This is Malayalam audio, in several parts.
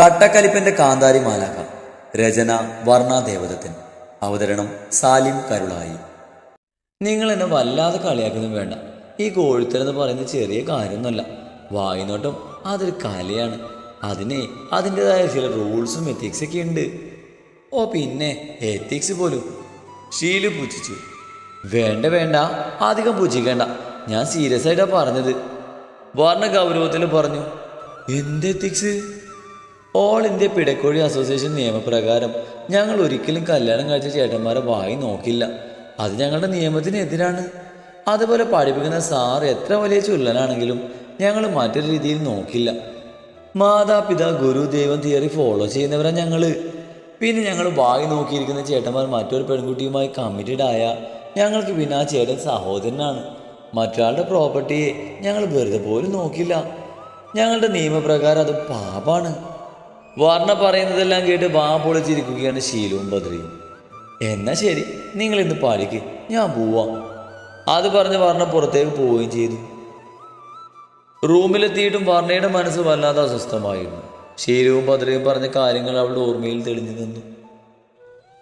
കട്ടക്കലിപ്പന്റെ കാന്താരി മാലാക രചന വർണ ദേവദത്തൻ. അവതരണം സാലിം കരുളായി. നിങ്ങൾ എന്നെ വല്ലാതെ കളിയാക്കുന്നു വേണ്ട. ഈ കോഴിത്തരെന്ന് പറയുന്ന ചെറിയ കാര്യമൊന്നുമല്ല. വായിനോട്ടം അതൊരു കലയാണ്. അതിനെ അതിന്റെതായ ചില റൂൾസും എത്തിക്സൊക്കെ ഉണ്ട്. ഓ പിന്നെ എത്തിക്സ് പോലും. ഷീലു പൂജിച്ചു. വേണ്ട വേണ്ട. അധികം പൂജിക്കേണ്ട. ഞാൻ സീരിയസ് ആയിട്ടാണ് പറഞ്ഞത്. വർണ ഗൗരവത്തിൽ പറഞ്ഞു. എന്ത് എത്തിക്സ് ഓൾ ഇന്ത്യ പിടക്കോഴി അസോസിയേഷൻ നിയമപ്രകാരം ഞങ്ങൾ ഒരിക്കലും കല്യാണം കഴിച്ച ചേട്ടന്മാരെ വായി നോക്കില്ല. അത് ഞങ്ങളുടെ നിയമത്തിന് എതിരാണ്. അതുപോലെ പഠിപ്പിക്കുന്ന സാർ എത്ര വലിയ ചുല്ലനാണെങ്കിലും ഞങ്ങൾ മറ്റൊരു രീതിയിൽ നോക്കില്ല. മാതാപിതാ ഗുരു ദൈവം തിയറി ഫോളോ ചെയ്യുന്നവരാണ് ഞങ്ങൾ പിന്നെ ഞങ്ങൾ വായി നോക്കിയിരിക്കുന്ന ചേട്ടന്മാർ മറ്റൊരു പെൺകുട്ടിയുമായി കമ്മിറ്റഡ് ആയ ഞങ്ങൾക്ക് പിന്നെ ആ ചേട്ടൻ സഹോദരനാണ്. മറ്റൊരാളുടെ പ്രോപ്പർട്ടിയെ ഞങ്ങൾ വെറുതെ പോലും നോക്കില്ല. ഞങ്ങളുടെ നിയമപ്രകാരം അത് പാപാണ് വർണ പറയുന്നതെല്ലാം കേട്ട് വാ പൊളിച്ചിരിക്കുകയാണ് ശീലവും ബദ്രിയും. എന്നാ ശരി നിങ്ങൾ ഇന്ന് പാലിക്ക് ഞാൻ പോവാം. അത് പറഞ്ഞ് വർണ പുറത്തേക്ക് പോവുകയും ചെയ്തു. റൂമിലെത്തിയിട്ടും വർണയുടെ മനസ്സ് വല്ലാതെ അസ്വസ്ഥമായിരുന്നു. ശീലവും ബദ്രയും പറഞ്ഞ കാര്യങ്ങൾ അവളുടെ ഓർമ്മയിൽ തെളിഞ്ഞു നിന്നു.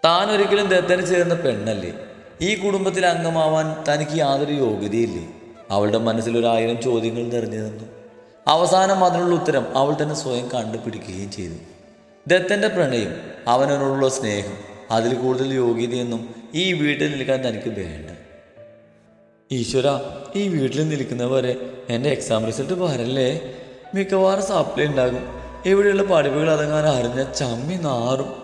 താൻ ഒരിക്കലും ദത്തന് ചേർന്ന പെണ്ണല്ലേ. ഈ കുടുംബത്തിൽ അംഗമാവാൻ തനിക്ക് യാതൊരു യോഗ്യതയില്ലേ. അവളുടെ മനസ്സിൽ ഒരായിരം ചോദ്യങ്ങൾ നിറഞ്ഞു നിന്നു. അവസാനം അതിനുള്ള ഉത്തരം അവൾ തന്നെ സ്വയം കണ്ടുപിടിക്കുകയും ചെയ്തു. ദത്തന്റെ പ്രണയം അവനോടുള്ള സ്നേഹം അതിൽ കൂടുതൽ യോഗ്യതയൊന്നും ഈ വീട്ടിൽ നിൽക്കാൻ തനിക്ക് വേണ്ട. ഈശ്വര ഈ വീട്ടിൽ നിൽക്കുന്നവരെ എന്റെ എക്സാം റിസൾട്ട് വരല്ലേ മിക്കവാറും സപ്ലൈ ഉണ്ടാകും. ഇവിടെയുള്ള പഠിപ്പുകൾ അതങ്ങാൻ അറിഞ്ഞ ചമ്മി നാറും.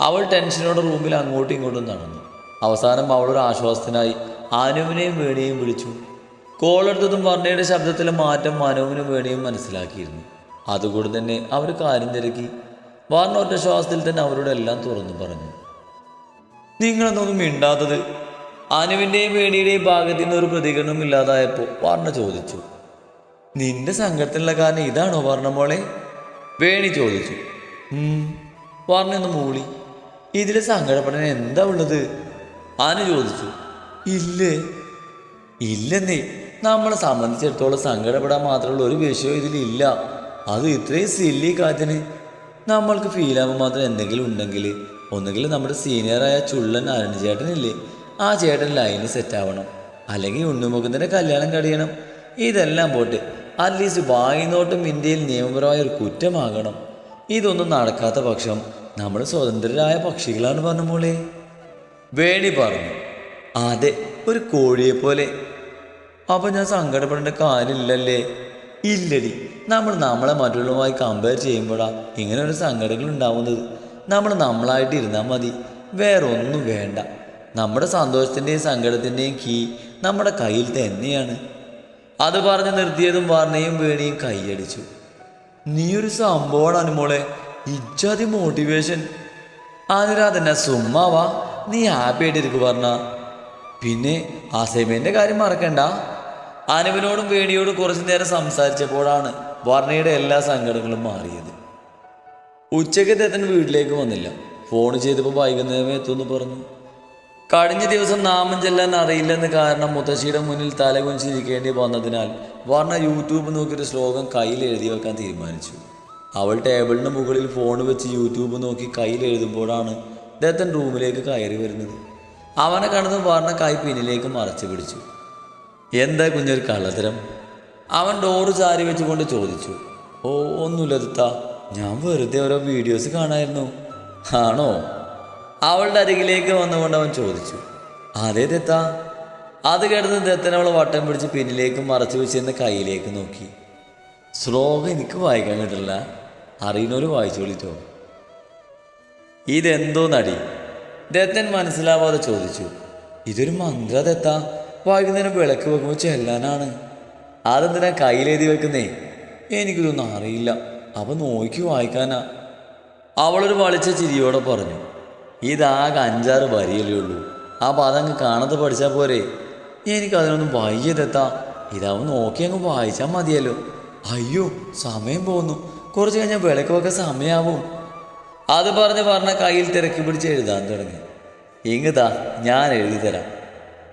അവൾ ടെൻഷനോടെ റൂമിൽ അങ്ങോട്ടും ഇങ്ങോട്ടും നടന്നു. അവസാനം അവളൊരു ആശ്വാസത്തിനായി അനുവിനെയും വേണിയെയും വിളിച്ചു. കോളെടുത്തതും വർണയുടെ ശബ്ദത്തിലെ മാറ്റം മനോവിനും വേണിയും മനസ്സിലാക്കിയിരുന്നു. അതുകൊണ്ട് തന്നെ അവർ കാര്യം തിരക്കി. വർണ ഒറ്റ ശ്വാസത്തിൽ തന്നെ അവരോട് എല്ലാം തുറന്നു പറഞ്ഞു. നിങ്ങളെന്നൊന്നും മിണ്ടാത്തത്. അനുവിന്റെയും വേണിയുടെയും ഭാഗത്തു നിന്ന് ഒരു പ്രതികരണവും ഇല്ലാതായപ്പോൾ വർണ ചോദിച്ചു. നിന്റെ സങ്കടത്തിലുള്ള കാരണം ഇതാണോ വർണ മോളെ? വേണി ചോദിച്ചു. "ഉം." വർണ ഒന്ന് മൂളി. ഇതിലെ സങ്കടപ്പെടാൻ എന്താ ഉള്ളത്? അനു ചോദിച്ചു. ഇല്ലേ. ഇല്ലെന്നേ. നമ്മളെ സംബന്ധിച്ചിടത്തോളം സങ്കടപ്പെടാൻ മാത്രമുള്ള ഒരു വിഷയവും ഇതിലില്ല. അത് ഇത്രയും സില്ലി കാര്യത്തിന് നമ്മൾക്ക് ഫീൽ ആകുമ്പോൾ മാത്രം എന്തെങ്കിലും ഉണ്ടെങ്കിൽ ഒന്നുകിൽ നമ്മുടെ സീനിയറായ ചുള്ളൻ അരുൺ ചേട്ടനില്ലേ ആ ചേട്ടൻ ലൈന് സെറ്റ് ആവണം. അല്ലെങ്കിൽ ഉണ്ണുമുഖത്തിന്റെ കല്യാണം കഴിയണം. ഇതെല്ലാം പോട്ട് അറ്റ്ലീസ്റ്റ് വായിനോട്ടും ഇന്ത്യയിൽ നിയമപരമായ ഒരു കുറ്റമാകണം. ഇതൊന്നും നടക്കാത്ത പക്ഷം നമ്മൾ സ്വതന്ത്രരായ പക്ഷികളാണ് പറഞ്ഞ മോളെ. വേണി പറഞ്ഞു. അതെ ഒരു കോഴിയെ പോലെ അപ്പൊ ഞാൻ സങ്കടപ്പെടേണ്ട കാര്യമില്ലല്ലേ? ഇല്ലടി. നമ്മൾ നമ്മളെ മറ്റുള്ളവരുമായി കമ്പയർ ചെയ്യുമ്പോഴാ ഇങ്ങനെ ഒരു സങ്കടങ്ങൾ ഉണ്ടാവുന്നത്. നമ്മൾ നമ്മളായിട്ട് ഇരുന്നാൽ മതി. വേറെ ഒന്നും വേണ്ട. നമ്മുടെ സന്തോഷത്തിന്റെയും സങ്കടത്തിന്റെയും കീ നമ്മുടെ കയ്യിൽ തന്നെയാണ്. അത് പറഞ്ഞ് നിർത്തിയതും വാർണയും വേണിയും കൈയടിച്ചു. നീ ഒരു സംഭവമാണ് മോളെ. ഇജാതി മോട്ടിവേഷൻ അനുരാധന സുമ്മാവാ നീ ഹാപ്പി ആയിട്ടിരിക്കു പറഞ്ഞ. പിന്നെ അസൈൻമെന്റിന്റെ കാര്യം മറക്കണ്ട. അനുവിനോടും വേണിയോടും കുറച്ചു നേരം സംസാരിച്ചപ്പോഴാണ് വർണയുടെ എല്ലാ സങ്കടങ്ങളും മാറിയത്. ഉച്ചയ്ക്ക് തേത്തൻ വീട്ടിലേക്ക് വന്നില്ല. ഫോൺ ചെയ്തപ്പോൾ വൈകുന്നേരം എത്തുമെന്ന് പറഞ്ഞു. കഴിഞ്ഞ ദിവസം നാമം ചെല്ലാൻ അറിയില്ലെന്ന് കാരണം മുത്തശ്ശിയുടെ മുന്നിൽ തലകുനിച്ചിരിക്കേണ്ടി വന്നതിനാൽ വർണ യൂട്യൂബ് നോക്കിയൊരു ശ്ലോകം കയ്യിൽ എഴുതി വെക്കാൻ തീരുമാനിച്ചു. അവൾ ടേബിളിന് മുകളിൽ ഫോൺ വെച്ച് യൂട്യൂബ് നോക്കി കയ്യിൽ എഴുതുമ്പോഴാണ് ദത്തൻ റൂമിലേക്ക് കയറി വരുന്നത്. അവനെ കണ്ടതും വർണ കൈ പിന്നിലേക്ക് മറച്ചു പിടിച്ചു. എന്താ കുഞ്ഞൊരു കള്ളത്തരം? അവൻ ഡോറ് ചാരി വെച്ചുകൊണ്ട് ചോദിച്ചു. ഓ ഒന്നുമില്ല ഞാൻ വെറുതെ ഓരോ വീഡിയോസ് കാണായിരുന്നു. ആണോ? അവളുടെ അരികിലേക്ക് വന്നുകൊണ്ട് അവൻ ചോദിച്ചു. അതെ ദത്ത. അത് കേട്ടത് ദത്തൻ അവൾ വട്ടം പിടിച്ച് പിന്നിലേക്ക് മറച്ചു വെച്ചിരുന്ന കയ്യിലേക്ക് നോക്കി. ശ്ലോകം എനിക്ക് വായിക്കാൻ കിട്ടില്ല അറിയുന്നവര് വായിച്ചോളിട്ടോ ഇതെന്തോ നടി. ദത്തൻ മനസ്സിലാവാതെ ചോദിച്ചു. ഇതൊരു മന്ത്ര ദത്ത. വൈകുന്നേരം വിളക്ക് വെക്കുമ്പോൾ ചെല്ലാനാണ്. അതെന്തിനാ കയ്യിലെഴുതി വെക്കുന്നേ? എനിക്കിതൊന്നും അറിയില്ല. അവ നോക്കി വായിക്കാനാ. അവളൊരു വളിച്ച ചിരിയോടെ പറഞ്ഞു ഇതാകെ അഞ്ചാറ് വരിയല്ലേ ഉള്ളൂ. ആ പദങ്ങ് കാണാതെ പഠിച്ചാൽ പോരെ? എനിക്കതിനൊന്നും വയ്യതെത്താ. ഇതാവും നോക്കി അങ്ങ് വായിച്ചാൽ മതിയല്ലോ. അയ്യോ സമയം പോകുന്നു കുറച്ച് കഴിഞ്ഞാൽ വിളക്കൊക്കെ സമയാവും. അത് പറഞ്ഞ് പറഞ്ഞ കയ്യിൽ തിരക്കി പിടിച്ച് എഴുതാൻ തുടങ്ങി. ഇങ്ങതാ ഞാൻ എഴുതി തരാം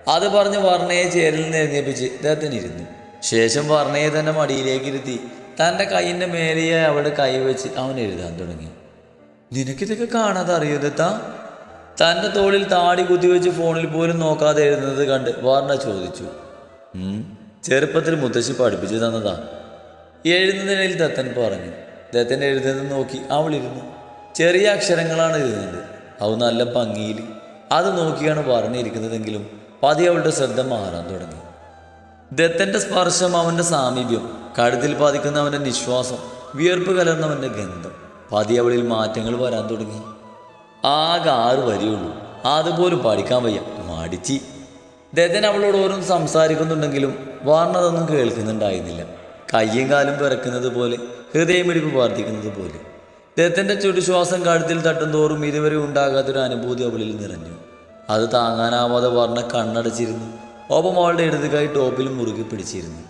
അത് പറഞ്ഞ് വർണയെ ചേരിൽ നിന്ന് എഴുന്നേപ്പിച്ച് ഇദ്ദേഹത്തിന് ഇരുന്നു. ശേഷം വർണയെ തന്നെ മടിയിലേക്ക് ഇരുത്തി തന്റെ കൈയിന്റെ മേലെയെ അവിടെ കൈവച്ച് അവൻ എഴുതാൻ തുടങ്ങി. നിനക്കിതൊക്കെ കാണാതെ അറിയോ ദത്താ? തന്റെ തോളിൽ താടി കുത്തിവെച്ച് ഫോണിൽ പോലും നോക്കാതെ എഴുതുന്നത് കണ്ട് വാർണ ചോദിച്ചു. "ഉം, ചെറുപ്പത്തിൽ മുത്തശ്ശി പഠിപ്പിച്ചു തന്നതാ. എഴുതുന്നതിനിടയിൽ ദത്തൻ പറഞ്ഞു. ദത്തൻ എഴുതുന്നത് നോക്കി അവൾ ഇരുന്നു. ചെറിയ അക്ഷരങ്ങളാണ് എഴുതുന്നത്. അവ നല്ല ഭംഗിയിൽ. അത് നോക്കിയാണ് പറഞ്ഞിരിക്കുന്നതെങ്കിലും പതി അവളുടെ ശ്രദ്ധ മാറാൻ തുടങ്ങി. ദത്തന്റെ സ്പർശം അവന്റെ സാമീപ്യം കഴുത്തിൽ പതിക്കുന്ന അവന്റെ നിശ്വാസം വിയർപ്പ് കലർന്നവന്റെ ഗന്ധം പതി അവളിൽ മാറ്റങ്ങൾ വരാൻ തുടങ്ങി. ആകെ ആറ് വരിയുള്ളൂ അതുപോലും പഠിക്കാൻ വയ്യ. മടിച്ചി. ദത്തൻ അവളോട് ഓരോ സംസാരിക്കുന്നുണ്ടെങ്കിലും വാർണതൊന്നും കേൾക്കുന്നുണ്ടായിരുന്നില്ല. കയ്യും കാലും പിറക്കുന്നത് പോലെ ഹൃദയമിടിപ്പ് വർദ്ധിക്കുന്നത് പോലെ. ദത്തന്റെ ചുടുശ്വാസം കഴുത്തിൽ തട്ടും തോറും ഇതുവരെ ഉണ്ടാകാത്തൊരു അനുഭൂതി അവളിൽ നിറഞ്ഞു. അത് താങ്ങാനാവാതെ വർണ കണ്ണടച്ചിരുന്നു. ഒപ്പം അവളുടെ ഇടത് കൈ ടോപ്പിൽ മുറുകെ പിടിച്ചിരുന്നു.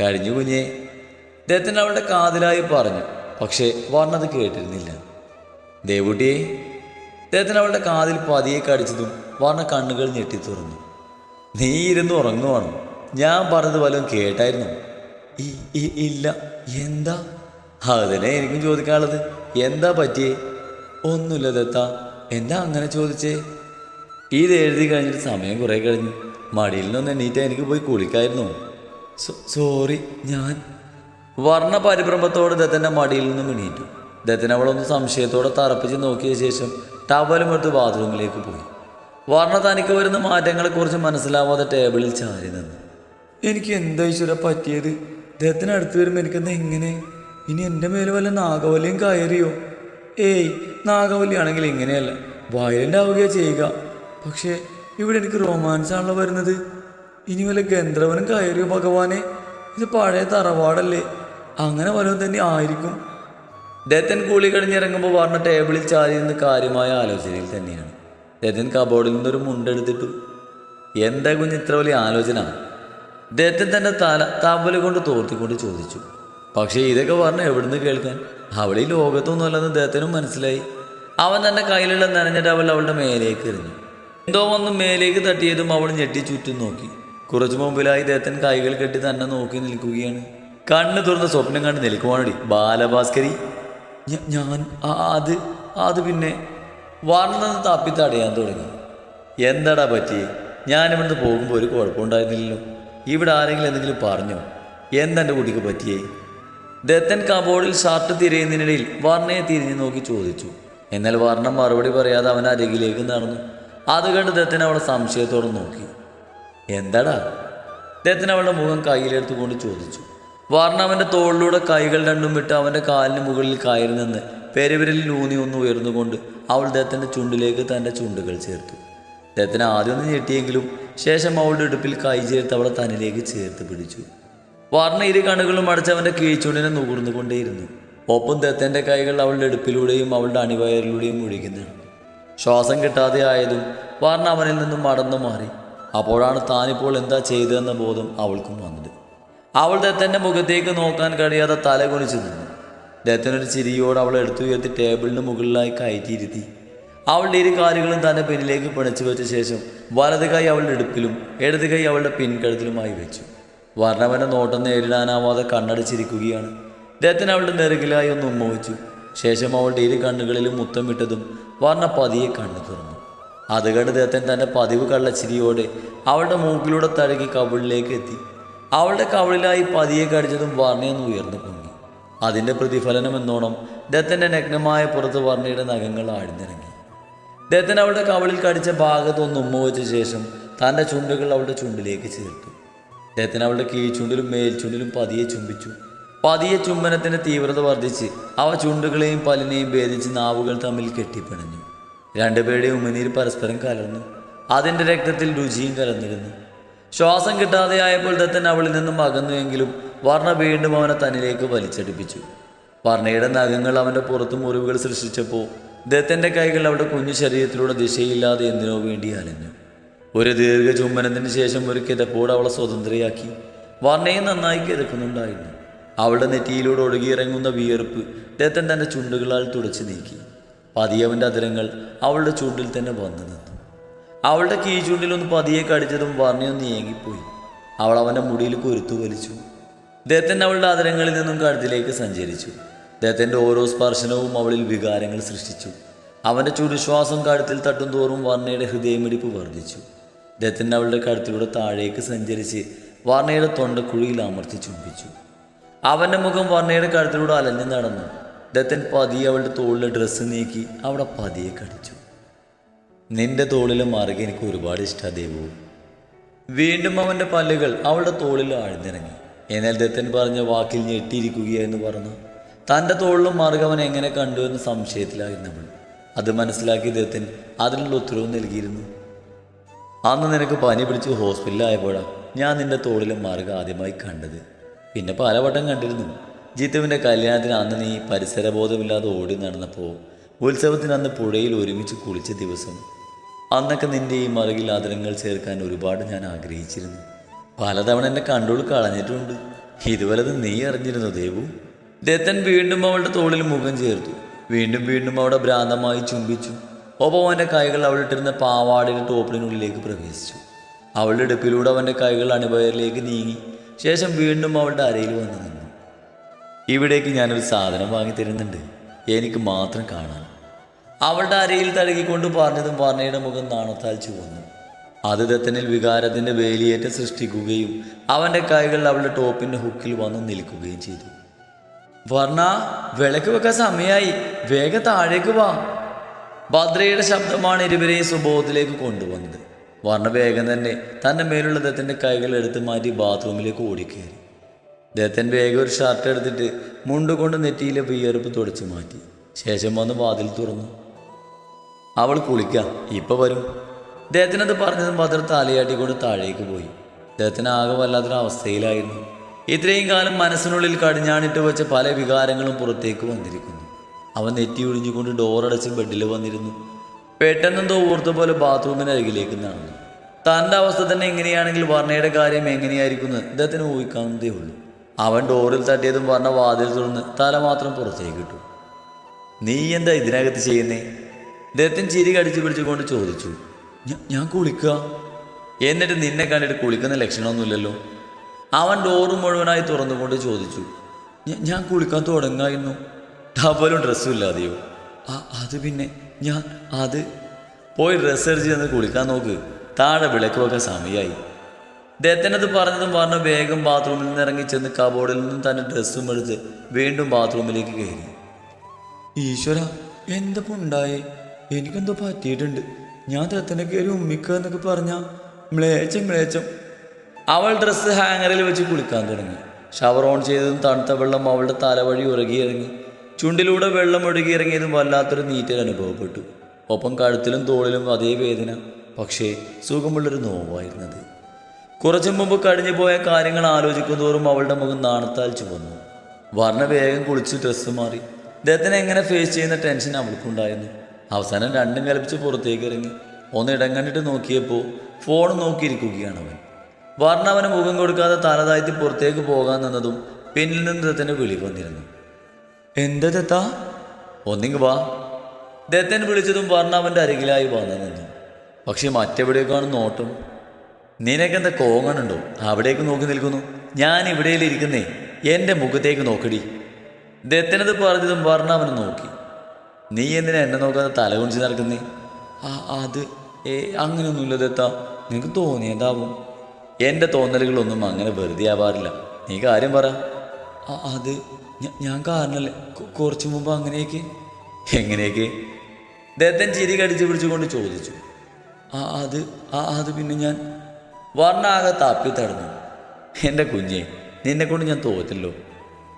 കഴിഞ്ഞു കുഞ്ഞെ ദത്തൻ അവളുടെ കാതിലായി പറഞ്ഞു. പക്ഷേ വർണത് കേട്ടിരുന്നില്ല. ദേവുട്ടിയെ ദത്തൻ അവളുടെ കാതിൽ പതിയെ കടിച്ചതും വർണ കണ്ണുകൾ ഞെട്ടി തുറന്നു. നീ ഇരുന്ന് ഉറങ്ങുവാണ്? ഞാൻ പറഞ്ഞത് വല്ലതും കേട്ടായിരുന്നു? ഇല്ല. എന്താ? അതിനെ എനിക്കും ചോദിക്കാനുള്ളത്. എന്താ പറ്റിയേ? ഒന്നുമില്ല ദത്ത. എന്താ അങ്ങനെ ചോദിച്ചേ? ഇത് എഴുതി കഴിഞ്ഞിട്ട് സമയം കുറേ കഴിഞ്ഞു. മടിയിൽ നിന്ന് എണീറ്റ് എനിക്ക് പോയി കുളിക്കായിരുന്നു. സോറി ഞാൻ. വർണ പരിഭ്രമത്തോടെ ദത്തന്റെ മടിയിൽ നിന്നും എണീറ്റു. ദത്തൻ അവളൊന്ന് സംശയത്തോടെ തറപ്പിച്ച് നോക്കിയ ശേഷം ടവലും എടുത്ത് ബാത്റൂമിലേക്ക് പോയി. വർണ തനിക്ക് വരുന്ന മാറ്റങ്ങളെക്കുറിച്ച് മനസ്സിലാവാതെ ടേബിളിൽ ചാരി നിന്നു. എനിക്ക് എന്താ ഈശ്വര പറ്റിയത്? ദത്തിന് അടുത്ത് വരുമ്പോൾ എനിക്കെന്താ എങ്ങനെ ഇനി എന്റെ മേലെ വല്ല നാഗവല്ലിയും കയറിയോ? ഏയ് നാഗവല്ലിയാണെങ്കിൽ ഇങ്ങനെയല്ല. വയലന്റ് ആവുകയോ ചെയ്യുക. പക്ഷേ ഇവിടെ എനിക്ക് റൊമാൻസ് ആണല്ലോ വരുന്നത്. ഇനി വല്ല ഗന്ധർവനും കയറിയോ ഭഗവാനെ? ഇത് പഴയ തറവാടല്ലേ. അങ്ങനെ വല്ലതും തന്നെ ആയിരിക്കും. ദത്തൻ കൂളി കഴിഞ്ഞിറങ്ങുമ്പോൾ പറഞ്ഞ ടേബിളിൽ ചാരി നിന്ന് കാര്യമായ ആലോചനയിൽ തന്നെയാണ്. ദത്തൻ കബോർഡിൽ നിന്നൊരു മുണ്ടെടുത്തിട്ടു എന്താ കുഞ്ഞ് ഇത്ര വലിയ ആലോചന? ദത്തൻ തന്റെ തല തവല കൊണ്ട് തോർത്തിക്കൊണ്ട് ചോദിച്ചു. പക്ഷേ ഇതൊക്കെ പറഞ്ഞ് എവിടുന്ന് കേൾക്കാൻ? അവൾ ഈ ലോകത്തൊന്നുമല്ലെന്ന് ദത്തനും മനസ്സിലായി. അവൻ തന്റെ കയ്യിലുള്ള നനഞ്ഞ ടവൽ അവളുടെ മേലേക്ക് എറിഞ്ഞു. എന്തോ വന്ന് മേലേക്ക് തട്ടിയതും അവൾ ഞെട്ടി ചുറ്റും നോക്കി. കുറച്ചു മുമ്പിലായി ദത്തൻ കൈകൾ കെട്ടി തന്നെ നോക്കി നിൽക്കുകയാണ്. കണ്ണ് തുറന്ന് സ്വപ്നം കണ്ട് നിൽക്കുവാണടി ബാലഭാസ്കരി. ഞാൻ അത് അത് പിന്നെ വർണെന്ന് തപ്പി തടയാൻ തുടങ്ങി. എന്താടാ പറ്റി ഞാനിവിടുന്ന് പോകുമ്പോൾ ഒരു കുഴപ്പമുണ്ടായിരുന്നില്ലല്ലോ. ഇവിടെ ആരെങ്കിലും എന്തെങ്കിലും പറഞ്ഞോ? എന്തെന്റെ കുട്ടിക്ക് പറ്റിയേ? ദത്തൻ കബോർഡിൽ ഷർട്ട് തിരയുന്നതിനിടയിൽ വർണയെ തിരിഞ്ഞു നോക്കി ചോദിച്ചു. എന്നാൽ വർണം മറുപടി പറയാതെ അവൻ അരികിലേക്ക് നടന്നു. അത് കണ്ട് ദത്തൻ അവളെ സംശയത്തോടെ നോക്കി. എന്താടാ? ദത്തൻ അവളുടെ മുഖം കയ്യിലെടുത്തുകൊണ്ട് ചോദിച്ചു. വാർണ അവന്റെ തോളിലൂടെ കൈകൾ രണ്ടും വിട്ട് അവന്റെ കാലിന് മുകളിൽ കയറി നിന്ന് പെരുവിരലിൽ ഊന്നി ഒന്ന് ഉയർന്നുകൊണ്ട് അവൾ ദത്തന്റെ ചുണ്ടിലേക്ക് തന്റെ ചുണ്ടുകൾ ചേർത്തു. ദത്തിന് ആദ്യം ഒന്ന് ഞെട്ടിയെങ്കിലും ശേഷം അവളുടെ ഇടുപ്പിൽ കൈ ചേർത്ത് അവളെ തന്നിലേക്ക് ചേർത്ത് പിടിച്ചു. വാർണ ഇരു കണ്ണുകളും അടച്ച് അവന്റെ കീഴ്ചുണ്ടിനെ നുകർന്നുകൊണ്ടേയിരുന്നു. ഒപ്പം ദത്തന്റെ കൈകൾ അവളുടെ ഇടുപ്പിലൂടെയും അവളുടെ അണിവയറിലൂടെയും ഒഴുകുന്നുണ്ട് ശ്വാസം കിട്ടാതെ ആയതും വാർണ അവനിൽ നിന്നും മടന്നു മാറി. അപ്പോഴാണ് താനിപ്പോൾ എന്താ ചെയ്തതെന്ന ബോധം അവൾക്കും വന്നത്. അവൾ ദത്തന്റെ മുഖത്തേക്ക് നോക്കാൻ കഴിയാതെ തല കുനിച്ചു നിന്നു. ദത്തനൊരു ചിരിയോട് അവളെ എടുത്തുയർത്തി ടേബിളിന് മുകളിലായി കയറ്റിയിരുത്തി. അവളുടെ ഇരു കാലുകളും തന്റെ പിന്നിലേക്ക് പിണച്ചു വെച്ച ശേഷം വലത് കൈ അവളുടെ ഇടുപ്പിലും ഇടത് കൈ അവളുടെ പിൻകഴുത്തിലുമായി വെച്ചു. വർണവന്റെ നോട്ടം നേരിടാനാവാതെ കണ്ണടച്ചിരിക്കുകയാണ്. ദത്തൻ അവളുടെ നെറുകിലായി ഒന്ന് ഉമ്മ വെച്ചു. ശേഷം അവളുടെ ഇരു കണ്ണുകളിലും മുത്തം വിട്ടതും വർണ പതിയെ കണ്ണു തുറന്നു. അത് കണ്ട് ദത്തൻ തന്റെ പതിവ് കള്ളച്ചിരിയോടെ അവളുടെ മൂക്കിലൂടെ തഴുകി കവിളിലേക്ക് എത്തി. അവളുടെ കവിളിലായി പതിയെ കടിച്ചതും വർണയൊന്ന് ഉയർന്നു പൊങ്ങി. അതിന്റെ പ്രതിഫലനം എന്നോണം ദത്തന്റെ നഗ്നമായ പുറത്ത് വർണയുടെ നഖങ്ങൾ ആഴ്ന്നിറങ്ങി. ദത്തൻ അവളുടെ കവളിൽ കടിച്ച ഭാഗത്തൊന്ന് ഉമ്മ വെച്ച ശേഷം തന്റെ ചുണ്ടുകൾ അവളുടെ ചുണ്ടിലേക്ക് ചേർത്തു. ദത്തൻ അവളുടെ കീഴ്ചുണ്ടിലും മേൽചുണ്ടിലും പതിയെ ചുംബിച്ചു. പതിയെ ചുംബനത്തിന്റെ തീവ്രത വർദ്ധിച്ച് അവ ചുണ്ടുകളെയും പല്ലിനെയും ഭേദിച്ച് നാവുകൾ തമ്മിൽ കെട്ടിപ്പിണഞ്ഞു. രണ്ടുപേരുടെയും ഉമിനീർ പരസ്പരം കലർന്നു. അതിന്റെ രക്തത്തിൽ രുചിയും കലർന്നിരുന്നു. ശ്വാസം കിട്ടാതെയായപ്പോൾ ദത്തൻ അവളിൽ നിന്നും അകന്നുവെങ്കിലും വർണ വീണ്ടും അവനെ തന്നിലേക്ക് വലിച്ചടിപ്പിച്ചു. വർണയുടെ നഖങ്ങൾ അവന്റെ പുറത്തും മുറിവുകൾ സൃഷ്ടിച്ചപ്പോൾ ദത്തന്റെ കൈകൾ അവളുടെ കുഞ്ഞു ശരീരത്തിലൂടെ ദിശയില്ലാതെ എന്തിനോ വേണ്ടി അലഞ്ഞു. ഒരു ദീർഘ ചുംബനത്തിന് ശേഷം ഒരു കിതപ്പോട് അവളെ സ്വതന്ത്രയാക്കി. വർണയും നന്നായി കിതക്കുന്നുണ്ടായിരുന്നു. അവളുടെ നെറ്റിയിലൂടെ ഒഴുകിയിറങ്ങുന്ന വിയർപ്പ് ദത്തൻ തന്റെ ചുണ്ടുകളാൽ തുടച്ചു നീക്കി. പതിയവന്റെ അതിരങ്ങൾ അവളുടെ ചുണ്ടിൽ തന്നെ വന്നു നിന്നു. അവളുടെ കീചുണ്ടിലൊന്ന് പതിയെ കടിച്ചതും വർണയൊന്ന് ഏങ്ങിപ്പോയി. അവൾ അവന്റെ മുടിയിൽ കൊരുത്തു വലിച്ചു. ദേത്തൻ അവളുടെ അതിരങ്ങളിൽ നിന്നും കഴുത്തിലേക്ക് സഞ്ചരിച്ചു. അദ്ദേഹത്തിന്റെ ഓരോ സ്പർശനവും അവളിൽ വികാരങ്ങൾ സൃഷ്ടിച്ചു. അവന്റെ ചുരുശ്വാസം കഴുത്തിൽ തട്ടും തോറും വർണയുടെ ഹൃദയമിടിപ്പ് വർദ്ധിച്ചു. അദ്ദേഹത്തിന്റെ അവളുടെ കഴുത്തിലൂടെ താഴേക്ക് സഞ്ചരിച്ച് വർണയുടെ തൊണ്ടക്കുഴിയിൽ അമർത്തി ചുംബിച്ചു. അവന്റെ മുഖം വർണയുടെ കഴുത്തിലൂടെ അലഞ്ഞു നടന്നു. ദത്തൻ പതിയെ അവളുടെ തോളിലെ ഡ്രസ്സ് നീക്കി അവിടെ പതിയെ കടിച്ചു. നിന്റെ തോളിലെ മാറുക എനിക്ക് ഒരുപാട് ഇഷ്ട ദേവു. വീണ്ടും അവന്റെ പല്ലുകൾ അവളുടെ തോളിൽ ആഴ്ന്നിറങ്ങി. എന്നാൽ ദത്തൻ പറഞ്ഞ വാക്കിൽ ഞെട്ടിയിരിക്കുകയെന്ന് പറഞ്ഞു. തന്റെ തോളിലും മാറുക അവൻ എങ്ങനെ കണ്ടു എന്ന സംശയത്തിലായിരുന്നവൾ അത് മനസ്സിലാക്കി ദത്തൻ അതിനുള്ള ഉത്തരവ് നൽകിയിരുന്നു. അന്ന് നിനക്ക് പനി പിടിച്ച് ഹോസ്പിറ്റലിലായപ്പോഴാണ് ഞാൻ നിന്റെ തോളിലെ മാർഗം ആദ്യമായി കണ്ടത്. പിന്നെ പലവട്ടം കണ്ടിരുന്നു. ജിത്തുവിന്റെ കല്യാണത്തിന് അന്ന് നീ പരിസരബോധമില്ലാതെ ഓടി നടന്നപ്പോൾ ഉത്സവത്തിന് അന്ന് പുഴയിൽ ഒരുമിച്ച് കുളിച്ച ദിവസം അന്നൊക്കെ നിന്റെ ഈ മറുകിൽ ആദരങ്ങൾ ചേർക്കാൻ ഒരുപാട് ഞാൻ ആഗ്രഹിച്ചിരുന്നു. പലതവണ എന്നെ കണ്ടോൾ കളഞ്ഞിട്ടുണ്ട്. ഇതുവരെ നീ അറിഞ്ഞിരുന്നു ദേവു? ദത്തൻ വീണ്ടും അവളുടെ തോളിൽ മുഖം ചേർത്തു. വീണ്ടും വീണ്ടും അവിടെ ഭ്രാന്തമായി ചുംബിച്ചു. ഒപ്പം അവന്റെ കൈകൾ അവളിട്ടിരുന്ന പാവാടയുടെ ടോപ്പിനുള്ളിലേക്ക് പ്രവേശിച്ചു. അവളുടെ ഇടുപ്പിലൂടെ അവന്റെ കൈകൾ അണിപയറിലേക്ക് നീങ്ങി. ശേഷം വീണ്ടും അവളുടെ അരയിൽ വന്ന് നിന്നു. ഇവിടേക്ക് ഞാനൊരു സാധനം വാങ്ങി തരുന്നുണ്ട്. എനിക്ക് മാത്രം കാണാൻ. അവളുടെ അരയിൽ തഴുകിക്കൊണ്ട് പറഞ്ഞതും പറഞ്ഞയുടെ മുഖം നാണത്താൽ ചുവന്നു. അത് ദത്തനിൽ വികാരത്തിന്റെ വേലിയേറ്റം സൃഷ്ടിക്കുകയും അവന്റെ കൈകൾ അവളുടെ ടോപ്പിന്റെ ഹുക്കിൽ വന്ന് നിൽക്കുകയും ചെയ്തു. വർണ വിളക്ക് വെക്കാൻ സമയമായി വേഗം താഴേക്ക് വാ. ഭദ്രയുടെ ശബ്ദമാണ് ഇരുവരെയും സുബോധത്തിലേക്ക് കൊണ്ടുവന്നത്. വർണ വേഗം തന്നെ തന്റെ മേലുള്ള ദത്തന്റെ കൈകൾ എടുത്ത് മാറ്റി ബാത്റൂമിലേക്ക് ഓടിക്കയറി. ദത്തൻ വേഗം ഒരു ഷർട്ട് എടുത്തിട്ട് മുണ്ട് കൊണ്ട് നെറ്റിയിലെ വിയർപ്പ് തുടച്ചു മാറ്റി. ശേഷം വന്ന് വാതിൽ തുറന്നു. അവൾ കുളിക്കാം ഇപ്പൊ വരും. ദേഹത്തിനത് പറഞ്ഞതും ഭദ്ര തലയാട്ടിക്കൊണ്ട് താഴേക്ക് പോയി. അദ്ദേഹത്തിന് ആകെ വല്ലാത്തൊരു അവസ്ഥയിലായിരുന്നു. ഇത്രയും കാലം മനസ്സിനുള്ളിൽ കടിഞ്ഞാണിട്ട് വെച്ച പല വികാരങ്ങളും പുറത്തേക്ക് വന്നിരിക്കുന്നു. അവൻ നെറ്റി ഒഴിഞ്ഞുകൊണ്ട് ഡോറടച്ച് ബെഡിൽ വന്നിരുന്നു. പെട്ടെന്നെന്തോ ഓർത്ത പോലെ ബാത്റൂമിന് അരികിലേക്ക് നടന്നു തന്റെ അവസ്ഥ തന്നെ എങ്ങനെയാണെങ്കിൽ വർണയുടെ കാര്യം എങ്ങനെയായിരിക്കുന്നു ഇദ്ദേഹത്തിന് ഊഹിക്കാവുന്നതേ ഉള്ളൂ. അവൻ ഡോറിൽ തട്ടിയതും വർണ വാതിൽ തുറന്ന് തല മാത്രം പുറത്തേക്ക് ഇട്ടു. നീ എന്താ ഇതിനകത്ത് ചെയ്യുന്നേ? ഇദ്ദേഹത്തിൻ ചിരി കടിച്ചു പിടിച്ചുകൊണ്ട് ചോദിച്ചു. ഞാൻ കുളിക്കുക എന്നിട്ട് നിന്നെ കണ്ടിട്ട് കുളിക്കുന്ന ലക്ഷണമൊന്നുമില്ലല്ലോ. അവൻ ഡോറ് മുഴുവനായി തുറന്നുകൊണ്ട് ചോദിച്ചു. "ഞ- ഞാൻ കുളിക്കാൻ തുടങ്ങായിരുന്നു. ടവലും ഡ്രസ്സും ഇല്ലാതെയോ? ആ അത് പിന്നെ ഞാൻ അത് പോയി ഡ്രസ്സ് അടിച്ച് കുളിക്കാൻ നോക്ക്. താഴെ വിളക്ക് വെക്കാൻ സമയമായി ദത്തനത് പറഞ്ഞതും പറഞ്ഞ വേഗം ബാത്റൂമിൽ നിന്ന് ഇറങ്ങി ചെന്ന് കബോർഡിൽ നിന്നും തന്റെ ഡ്രസ്സും എടുത്ത് വീണ്ടും ബാത്റൂമിലേക്ക് കയറി. ഈശ്വര എന്തപ്പോ ഉണ്ടായി? എനിക്കെന്തോ പറ്റിയിട്ടുണ്ട്. ഞാൻ ദത്തനെ കയറി ഉമ്മിക്കുക എന്നൊക്കെ പറഞ്ഞ മ്ലേച്ചം മ്ലേച്ചം അവൾ ഡ്രസ്സ് ഹാങ്ങറിൽ വെച്ച് കുളിക്കാൻ തുടങ്ങി. ഷവർ ഓൺ ചെയ്തതും തണുത്ത വെള്ളം അവളുടെ തലവഴി ഉറകിയിറങ്ങി ചുണ്ടിലൂടെ വെള്ളം ഒഴുകിയിറങ്ങിയതും വല്ലാത്തൊരു നീറ്റൽ അനുഭവപ്പെട്ടു. ഒപ്പം കഴുത്തിലും തോളിലും അതേ വേദന പക്ഷേ സുഖമുള്ളൊരു നോവായിരുന്നത്. കുറച്ചു മുമ്പ് കഴിഞ്ഞു പോയ കാര്യങ്ങൾ ആലോചിക്കുന്തോറും അവളുടെ മുഖം നാണത്താൽ ചുവന്നു. വർണ വേഗം കുളിച്ച് ഡ്രസ്സ് മാറി. അദ്ദേഹത്തിനെ എങ്ങനെ ഫേസ് ചെയ്യുന്ന ടെൻഷൻ അവൾക്കുണ്ടായിരുന്നു. അവസാനം രണ്ടും കലപ്പിച്ച് പുറത്തേക്ക് ഇറങ്ങി. ഒന്ന് ഇടം കണ്ടിട്ട് നോക്കിയപ്പോൾ ഫോൺ നോക്കിയിരിക്കുകയാണ് അവൻ. വർണ അവന് മുഖം കൊടുക്കാതെ തലതാഴ്ത്തി പുറത്തേക്ക് പോകാൻ നിന്നതും പിന്നിൽ നിന്ന് ദത്തന് വിളി വന്നിരുന്നു. എന്താ ദത്ത ഒന്നിങ്ങ് വാ. ദത്തൻ വിളിച്ചതും അവന്റെ അരികിലായി വന്നു നിന്നു. പക്ഷെ മറ്റെവിടേക്കാണ് നോട്ടം? നിനക്കെന്താ കോങ്ങണുണ്ടോ? അവിടേക്ക് നോക്കി നിൽക്കുന്നു. ഞാൻ ഇവിടെയിലിരിക്കുന്നേ. എന്റെ മുഖത്തേക്ക് നോക്കടി. ദത്തനത് പറഞ്ഞതും പറഞ്ഞ അവനെ നോക്കി. നീ എന്തിനാ എന്നെ നോക്കാതെ തല നടക്കുന്നേ? ആ അത് ഏ അങ്ങനെയൊന്നുമില്ല ദത്ത. നിനക്ക് തോന്നിയതാവും. എന്റെ തോന്നലുകളൊന്നും അങ്ങനെ വെറുതെ ആവാറില്ല. നീ കാര്യം പറ. അത് ഞാൻ കാരണല്ലേ? കുറച്ചു മുമ്പ് അങ്ങനെയൊക്കെ? എങ്ങനെയൊക്കെ? ദത്തൻ ചിരി കടിച്ചു പിടിച്ചുകൊണ്ട് ചോദിച്ചു. ആ അത് ആ അത് പിന്നെ ഞാൻ വർണാകെ താപ്പി തടഞ്ഞു. എന്റെ കുഞ്ഞെ നിന്നെ കൊണ്ട് ഞാൻ തോറ്റല്ലോ.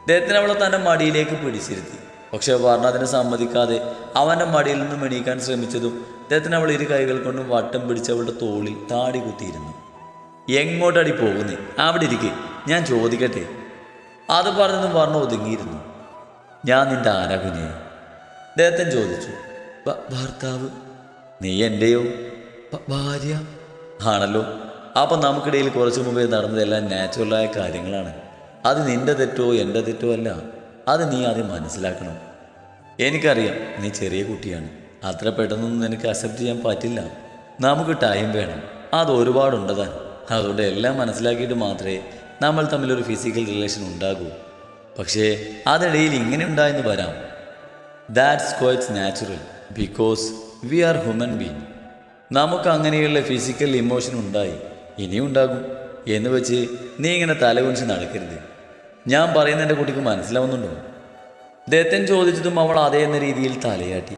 ദത്തൻ അവളെ തന്റെ മടിയിലേക്ക് പിടിച്ചിരുത്തി. പക്ഷെ വർണ അതിനെ സമ്മതിക്കാതെ അവന്റെ മടിയിൽ നിന്ന് എണീക്കാൻ ശ്രമിച്ചതും ദത്തൻ അവൾ ഇരു കൈകൾ കൊണ്ടും വട്ടം പിടിച്ച് അവളുടെ തോളിൽ താടി കുത്തിയിരുന്നു. എങ്ങോട്ടടി പോകുന്നേ? അവിടെ ഇരിക്കെ. ഞാൻ ചോദിക്കട്ടെ? അത് പറഞ്ഞതും പറഞ്ഞു ഒതുങ്ങിയിരുന്നു. ഞാൻ നിന്റെ ആരാകുഞ്ഞെ കുഞ്ഞെ ചോദിച്ചു "ഭ- ഭർത്താവ് നീ എന്റെയോ ഭാര്യ? ആണല്ലോ. അപ്പം നമുക്കിടയിൽ കുറച്ച് മുമ്പേ നടന്നതെല്ലാം നാച്ചുറലായ കാര്യങ്ങളാണ്. അത് നിന്റെ തെറ്റോ എന്റെ തെറ്റോ അല്ല. അത് നീ ആദ്യം മനസ്സിലാക്കണം. എനിക്കറിയാം നീ ചെറിയ കുട്ടിയാണ്. അത്ര പെട്ടെന്നൊന്നും നിനക്ക് അക്സെപ്റ്റ് ചെയ്യാൻ പറ്റില്ല. നമുക്ക് ടൈം വേണം. അത് ഒരുപാടുണ്ടതാൻ അതുകൊണ്ട് എല്ലാം മനസ്സിലാക്കിയിട്ട് മാത്രമേ നമ്മൾ തമ്മിലൊരു ഫിസിക്കൽ റിലേഷൻ ഉണ്ടാകൂ. പക്ഷേ അതിനിടയിൽ ഇങ്ങനെ ഉണ്ടായെന്ന് വരാം. That's quite natural because we are human being നമുക്ക് അങ്ങനെയുള്ള ഫിസിക്കൽ ഇമോഷൻ ഉണ്ടായി. ഇനിയും ഉണ്ടാകും എന്ന് വെച്ച് നീ ഇങ്ങനെ തലകുനിച്ച് നടക്കരുത്. ഞാൻ പറയുന്ന എന്റെ കുട്ടിക്ക് മനസ്സിലാവുന്നുണ്ടോ? ദത്തൻ ചോദിച്ചതും അവൾ അതേ എന്ന രീതിയിൽ തലയാട്ടി.